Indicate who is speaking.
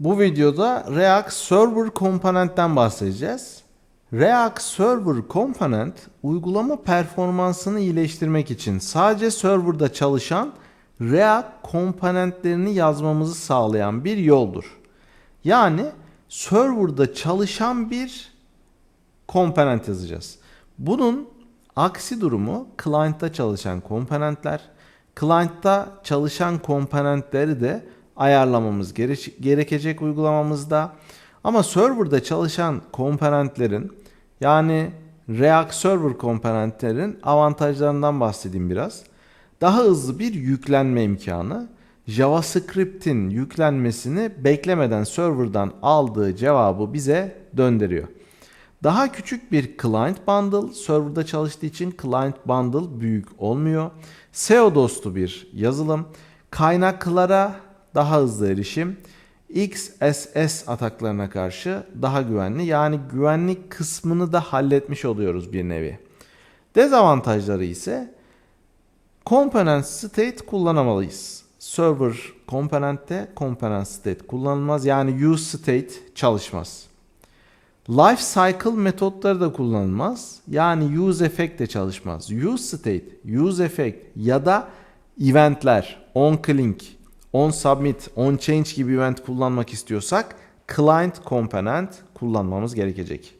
Speaker 1: Bu videoda React Server Component'ten bahsedeceğiz. React Server Component uygulama performansını iyileştirmek için sadece serverda çalışan React komponentlerini yazmamızı sağlayan bir yoldur. Yani serverda çalışan bir komponent yazacağız. Bunun aksi durumu client'ta çalışan komponentler. Client'ta çalışan komponentleri de ayarlamamız gere- gerekecek uygulamamızda. Ama serverda çalışan komponentlerin yani React Server komponentlerin avantajlarından bahsedeyim biraz. Daha hızlı bir yüklenme imkanı. JavaScript'in yüklenmesini beklemeden serverdan aldığı cevabı bize döndürüyor. Daha küçük bir client bundle serverda çalıştığı için client bundle büyük olmuyor. SEO dostu bir yazılım. Kaynaklara daha hızlı erişim. XSS ataklarına karşı daha güvenli. Yani güvenlik kısmını da halletmiş oluyoruz bir nevi. Dezavantajları ise component state kullanamalıyız. Server component'te component state kullanılmaz. Yani use state çalışmaz. Life cycle metotları da kullanılmaz. Yani use effect de çalışmaz. Use state, use effect ya da eventler, on click, on submit, on change gibi event kullanmak istiyorsak client component kullanmamız gerekecek.